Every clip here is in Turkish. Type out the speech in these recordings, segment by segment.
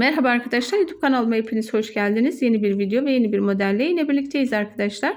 Merhaba arkadaşlar YouTube kanalıma hepiniz hoş geldiniz. Yeni bir video ve yeni bir modelle yine birlikteyiz arkadaşlar.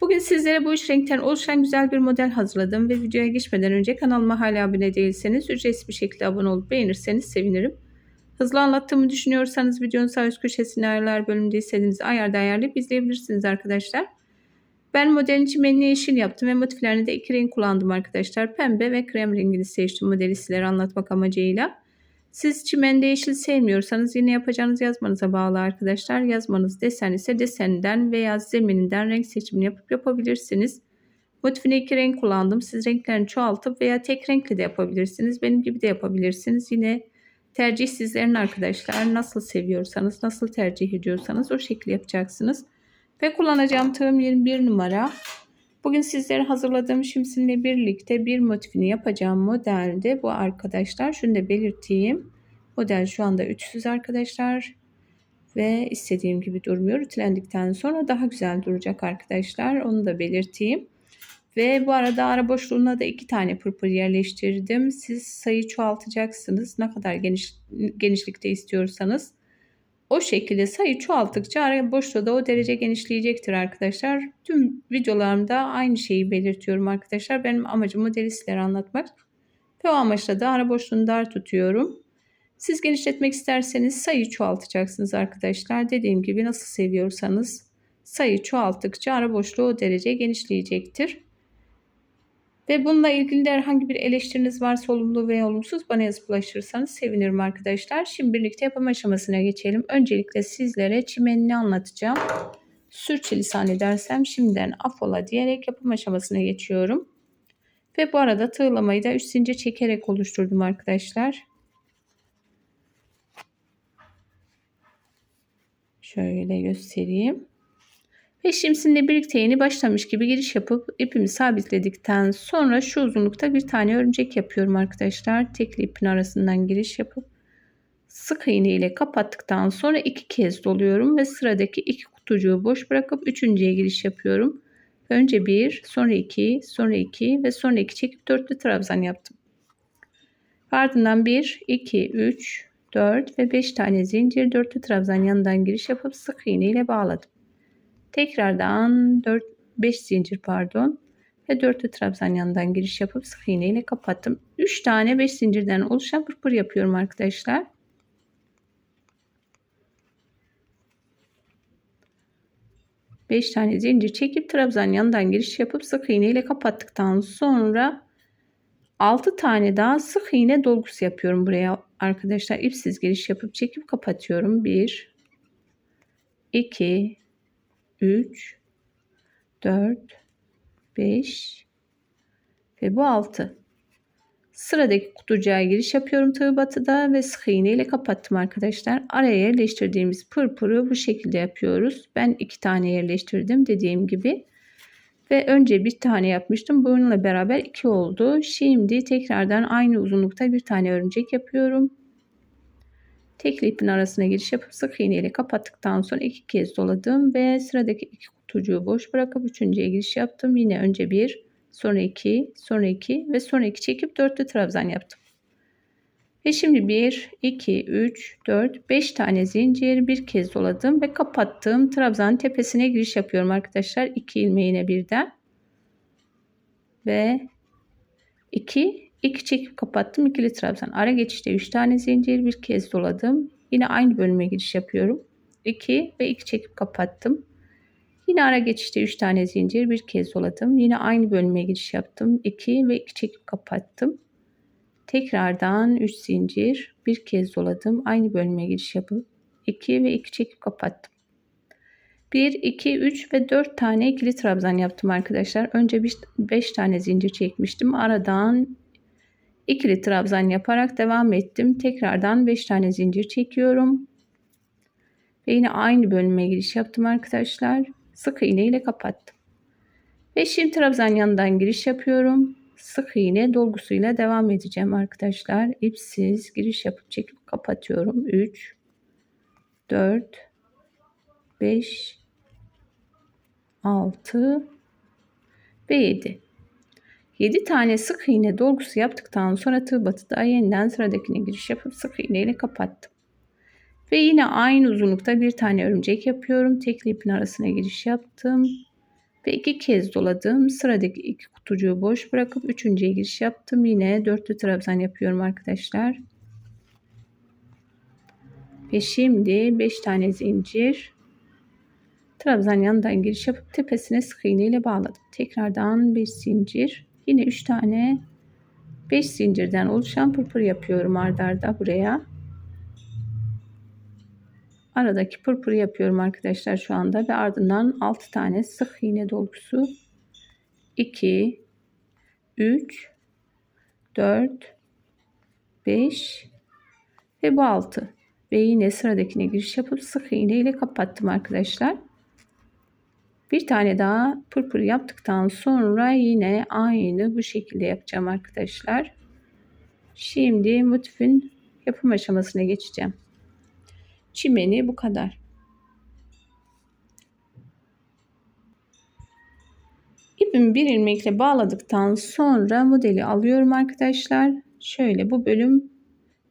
Bugün sizlere bu üç renkten oluşan güzel bir model hazırladım ve videoya geçmeden önce kanalıma hala abone değilseniz ücretsiz bir şekilde abone olup beğenirseniz sevinirim. Hızlı anlattığımı düşünüyorsanız videonun sağ üst köşesine ayarlar bölümünde istediğiniz ayarda ayarlayıp izleyebilirsiniz arkadaşlar. Ben modelin çimenli yeşil yaptım ve motiflerini de iki renk kullandım arkadaşlar. Pembe ve krem rengini seçtim modeli sizlere anlatmak amacıyla. Siz çimende yeşil sevmiyorsanız yine yapacağınız yazmanıza bağlı arkadaşlar. Yazmanız desen ise deseninden veya zemininden renk seçimini yapıp yapabilirsiniz. Motifine iki renk kullandım. Siz renklerini çoğaltıp veya tek renkli de yapabilirsiniz. Benim gibi de yapabilirsiniz. Yine tercih sizlerin arkadaşlar. Nasıl seviyorsanız, nasıl tercih ediyorsanız o şekilde yapacaksınız. Ve kullanacağım tığım 21 numara. Bugün sizlere hazırladığım şimsinle birlikte bir motifini yapacağım modelde bu arkadaşlar. Şunu da belirteyim. Model şu anda üçsüz arkadaşlar. Ve istediğim gibi durmuyor. Ütülendikten sonra daha güzel duracak arkadaşlar. Onu da belirteyim. Ve bu arada ara boşluğuna da iki tane pırpır yerleştirdim. Siz sayı çoğaltacaksınız. Ne kadar geniş, genişlikte istiyorsanız. O şekilde sayı çoğalttıkça araya boşluğu da o derece genişleyecektir arkadaşlar. Tüm videolarımda aynı şeyi belirtiyorum arkadaşlar. Benim amacım modeli sizlere anlatmak. Ve o amaçla da ara boşluğunu dar tutuyorum. Siz genişletmek isterseniz sayı çoğaltacaksınız arkadaşlar. Dediğim gibi nasıl seviyorsanız sayı çoğalttıkça ara boşluğu o derece genişleyecektir. Ve bununla ilgili de herhangi bir eleştiriniz varsa olumlu veya olumsuz bana yazıp ulaşırsanız sevinirim arkadaşlar. Şimdi birlikte yapım aşamasına geçelim. Öncelikle sizlere çimenini anlatacağım. Sürçülisan edersem şimdiden afola diyerek yapım aşamasına geçiyorum. Ve bu arada tığlamayı da üst zincir çekerek oluşturdum arkadaşlar. Şöyle göstereyim. Ve şimdisinde birlikte yeni başlamış gibi giriş yapıp ipimi sabitledikten sonra şu uzunlukta bir tane örümcek yapıyorum arkadaşlar. Tekli ipin arasından giriş yapıp sık iğne ile kapattıktan sonra iki kez doluyorum ve sıradaki iki kutucuğu boş bırakıp üçüncüye giriş yapıyorum. Önce bir, sonra iki, sonra iki ve sonra iki çekip dörtlü trabzan yaptım. Ardından bir, iki, üç, dört ve beş tane zincir dörtlü trabzan yanından giriş yapıp sık iğne ile bağladım. Tekrardan 4 5 zincir pardon ve 4 trabzan yanından giriş yapıp sık iğne ile kapattım. 3 tane 5 zincirden oluşan pırpır yapıyorum arkadaşlar. Beş tane zincir çekip trabzan yanından giriş yapıp sık iğne ile kapattıktan sonra 6 tane daha sık iğne dolgusu yapıyorum buraya arkadaşlar. ipsiz giriş yapıp çekip kapatıyorum. 1 2 3, 4, 5 ve bu 6. Sıradaki kutucuğa giriş yapıyorum tığ batıda ve sık iğne ile kapattım arkadaşlar. Araya yerleştirdiğimiz pırpırı bu şekilde yapıyoruz. Ben iki tane yerleştirdim dediğim gibi. Ve önce bir tane yapmıştım. Bununla beraber iki oldu. Şimdi tekrardan aynı uzunlukta bir tane örümcek yapıyorum. Tekli ipin arasına giriş yapıp sık iğne ile kapattıktan sonra iki kez doladım ve sıradaki iki kutucuğu boş bırakıp üçüncüye giriş yaptım. Yine önce bir, sonra iki, sonra iki ve sonra iki çekip dörtlü trabzan yaptım. Ve şimdi 1, 2, 3, 4, 5 tane zincir bir kez doladım ve kapattığım trabzanın tepesine giriş yapıyorum arkadaşlar. 2 ilmeğine birden. Ve 2 2 çekip kapattım. ikili trabzan. Ara geçişte 3 tane zincir bir kez doladım. Yine aynı bölüme giriş yapıyorum. 2 ve 2 çekip kapattım. Yine ara geçişte 3 tane zincir bir kez doladım. Yine aynı bölüme giriş yaptım. 2 ve 2 çekip kapattım. Tekrardan 3 zincir bir kez doladım. Aynı bölüme giriş yapıp 2 ve 2 çekip kapattım. 1, 2, 3 ve 4 tane ikili trabzan yaptım arkadaşlar. Önce 5 tane zincir çekmiştim. Aradan ikili trabzan yaparak devam ettim. Tekrardan 5 tane zincir çekiyorum. Ve yine aynı bölüme giriş yaptım arkadaşlar. Sık iğne ile kapattım. 5 trabzan yanından giriş yapıyorum. Sık iğne dolgusuyla devam edeceğim arkadaşlar. İpsiz giriş yapıp çekip kapatıyorum. 3 4 5 6 ve 7. 7 tane sık iğne dolgusu yaptıktan sonra tığ batıda yeniden sıradakine giriş yapıp sık iğne ile kapattım. Ve yine aynı uzunlukta bir tane örümcek yapıyorum. Tekli ipin arasına giriş yaptım. Ve iki kez doladım. Sıradaki iki kutucuğu boş bırakıp üçüncüye giriş yaptım. Yine dörtlü trabzan yapıyorum arkadaşlar. Ve şimdi 5 tane zincir trabzan yanından giriş yapıp tepesine sık iğne ile bağladım. Tekrardan 5 zincir. Yine 3 tane 5 zincirden oluşan pırpır yapıyorum ardarda buraya. Aradaki pırpır yapıyorum arkadaşlar şu anda ve ardından 6 tane sık iğne dolgusu 2 3 4 5 ve bu 6 ve yine sıradakine giriş yapıp sık iğne ile kapattım arkadaşlar. Bir tane daha pırpır yaptıktan sonra yine aynı bu şekilde yapacağım arkadaşlar. Şimdi motifin yapım aşamasına geçeceğim. Çimeni bu kadar. İpimi bir ilmekle bağladıktan sonra modeli alıyorum arkadaşlar. Şöyle bu bölüm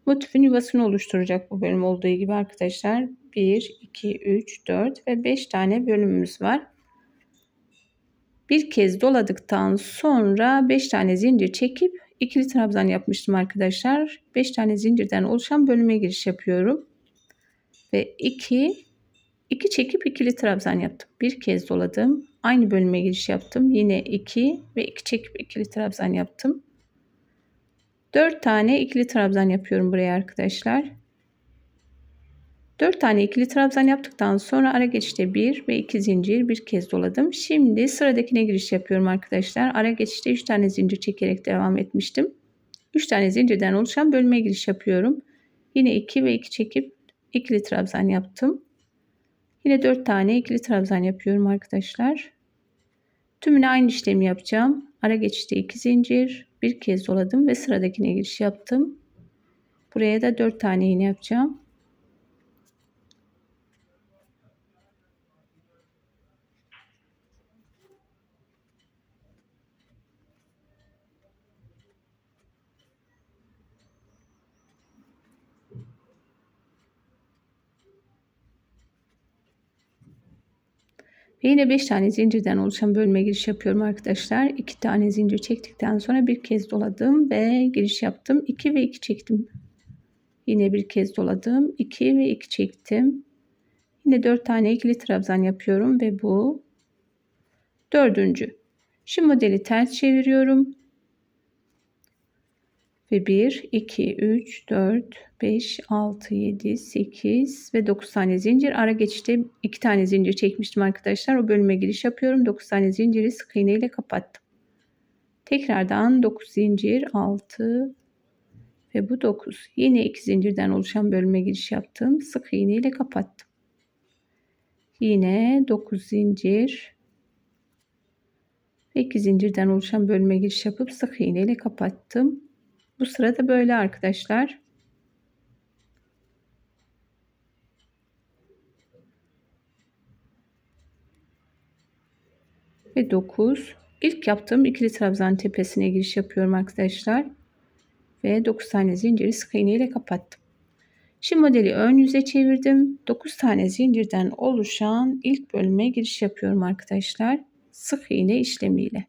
motifin yuvasını oluşturacak bu bölüm olduğu gibi arkadaşlar. 1, 2, 3, 4 ve 5 tane bölümümüz var. Bir kez doladıktan sonra 5 tane zincir çekip ikili trabzan yapmıştım arkadaşlar. 5 tane zincirden oluşan bölüme giriş yapıyorum. Ve 2 2 çekip ikili trabzan yaptım. Bir kez doladım. Aynı bölüme giriş yaptım. Yine 2 ve 2 çekip ikili trabzan yaptım. 4 tane ikili trabzan yapıyorum buraya arkadaşlar. 4 tane ikili trabzan yaptıktan sonra ara geçişte 1 ve 2 zincir bir kez doladım. Şimdi sıradakine giriş yapıyorum arkadaşlar. Ara geçişte 3 tane zincir çekerek devam etmiştim. 3 tane zincirden oluşan bölüme giriş yapıyorum. Yine 2 ve 2 çekip ikili trabzan yaptım. Yine 4 tane ikili trabzan yapıyorum arkadaşlar. Tümüne aynı işlemi yapacağım. Ara geçişte 2 zincir, bir kez doladım ve sıradakine giriş yaptım. Buraya da 4 tane iğne yapacağım. Ve yine 5 tane zincirden oluşan bölme giriş yapıyorum arkadaşlar. 2 tane zincir çektikten sonra bir kez doladım ve giriş yaptım. 2 ve 2 çektim. Yine bir kez doladım. 2 ve 2 çektim. Yine 4 tane ikili trabzan yapıyorum ve bu dördüncü. Şu modeli ters çeviriyorum. Ve 1, 2, 3, 4, 5, 6, 7, 8 ve 9 tane zincir. Ara geçişte 2 tane zincir çekmiştim arkadaşlar. O bölüme giriş yapıyorum. 9 tane zinciri sık iğne ile kapattım. Tekrardan 9 zincir, 6 ve bu 9. Yine 2 zincirden oluşan bölüme giriş yaptım. Sık iğne ile kapattım. Yine 9 zincir ve 2 zincirden oluşan bölüme giriş yapıp sık iğne ile kapattım. Bu sırada böyle arkadaşlar. Ve 9. İlk yaptığım ikili trabzan tepesine giriş yapıyorum arkadaşlar. Ve 9 tane zinciri sık iğne ile kapattım. Şimdi modeli ön yüze çevirdim. 9 tane zincirden oluşan ilk bölüme giriş yapıyorum arkadaşlar. Sık iğne işlemiyle.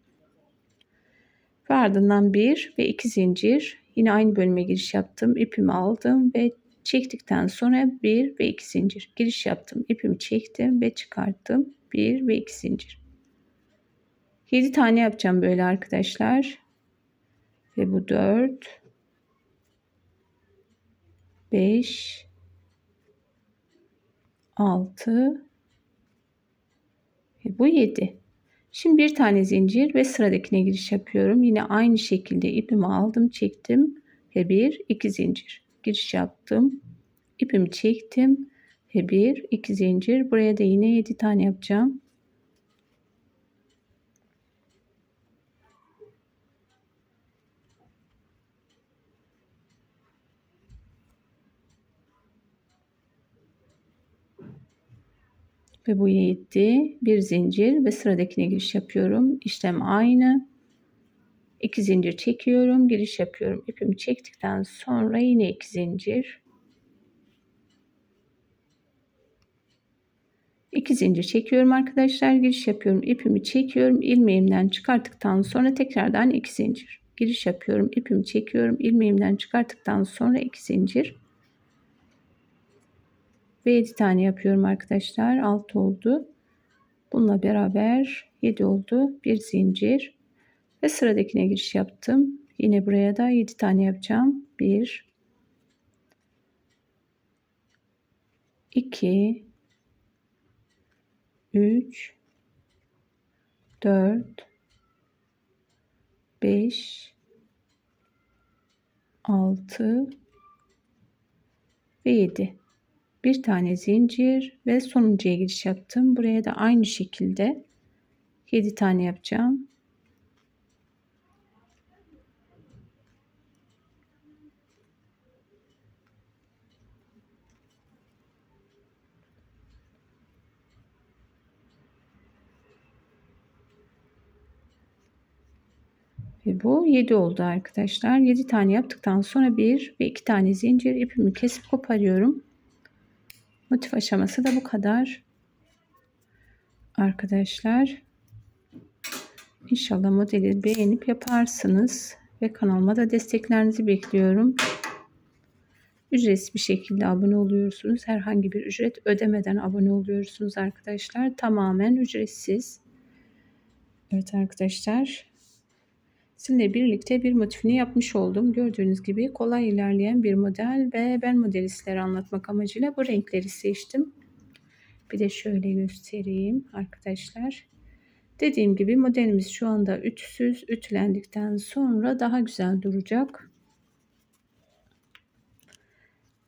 Ve ardından 1 ve 2 zincir Yine aynı bölüme giriş yaptım. ipimi aldım ve çektikten sonra bir ve iki zincir. Giriş yaptım. ipimi çektim ve çıkarttım. Bir ve iki zincir. 7 tane yapacağım böyle arkadaşlar. Ve bu 4 5 6 ve bu 7. Şimdi bir tane zincir ve sıradakine giriş yapıyorum. Yine aynı şekilde ipimi aldım, çektim ve bir, iki zincir. Giriş yaptım. ipimi çektim ve bir, iki zincir. Buraya da yine 7 tane yapacağım. Ve bu 7 bir zincir ve sıradakine giriş yapıyorum. İşlem aynı. 2 zincir çekiyorum, giriş yapıyorum. İpimi çektikten sonra yine 2 zincir. 2 zincir çekiyorum arkadaşlar. Giriş yapıyorum. ipimi çekiyorum. ilmeğimden çıkarttıktan sonra tekrardan 2 zincir. Giriş yapıyorum. ipimi çekiyorum. ilmeğimden çıkarttıktan sonra 2 zincir. Ve 7 tane yapıyorum arkadaşlar. 6 oldu. Bununla beraber 7 oldu. Bir zincir. Ve sıradakine giriş yaptım. Yine buraya da 7 tane yapacağım. 1 2 3 4 5 6 ve 7 bir tane zincir ve sonuncuya giriş yaptım buraya da aynı şekilde 7 tane yapacağım Ve bu 7 oldu arkadaşlar. 7 tane yaptıktan sonra 1 ve 2 tane zincir ipimi kesip koparıyorum. Motif aşaması da bu kadar. Arkadaşlar İnşallah modeli beğenip yaparsınız ve kanalıma da desteklerinizi bekliyorum. Ücretsiz bir şekilde abone oluyorsunuz. Herhangi bir ücret ödemeden abone oluyorsunuz arkadaşlar. Tamamen ücretsiz. Evet arkadaşlar Sizinle birlikte bir motifini yapmış oldum. Gördüğünüz gibi kolay ilerleyen bir model ve ben modeli anlatmak amacıyla bu renkleri seçtim. Bir de şöyle göstereyim arkadaşlar. Dediğim gibi modelimiz şu anda ütüsüz. Ütülendikten sonra daha güzel duracak.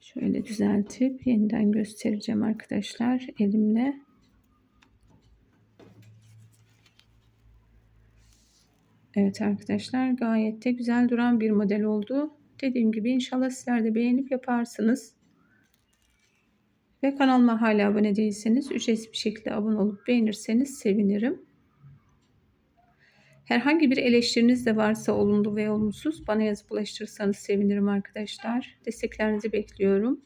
Şöyle düzeltip yeniden göstereceğim arkadaşlar elimle. Evet arkadaşlar gayet de güzel duran bir model oldu. Dediğim gibi inşallah sizler de beğenip yaparsınız. Ve kanalıma hala abone değilseniz ücretsiz bir şekilde abone olup beğenirseniz sevinirim. Herhangi bir eleştiriniz de varsa olumlu ve olumsuz bana yazıp ulaştırırsanız sevinirim arkadaşlar. Desteklerinizi bekliyorum.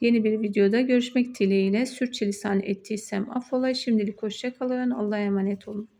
Yeni bir videoda görüşmek dileğiyle sürçülisan ettiysem affola. Şimdilik hoşçakalın. Allah'a emanet olun.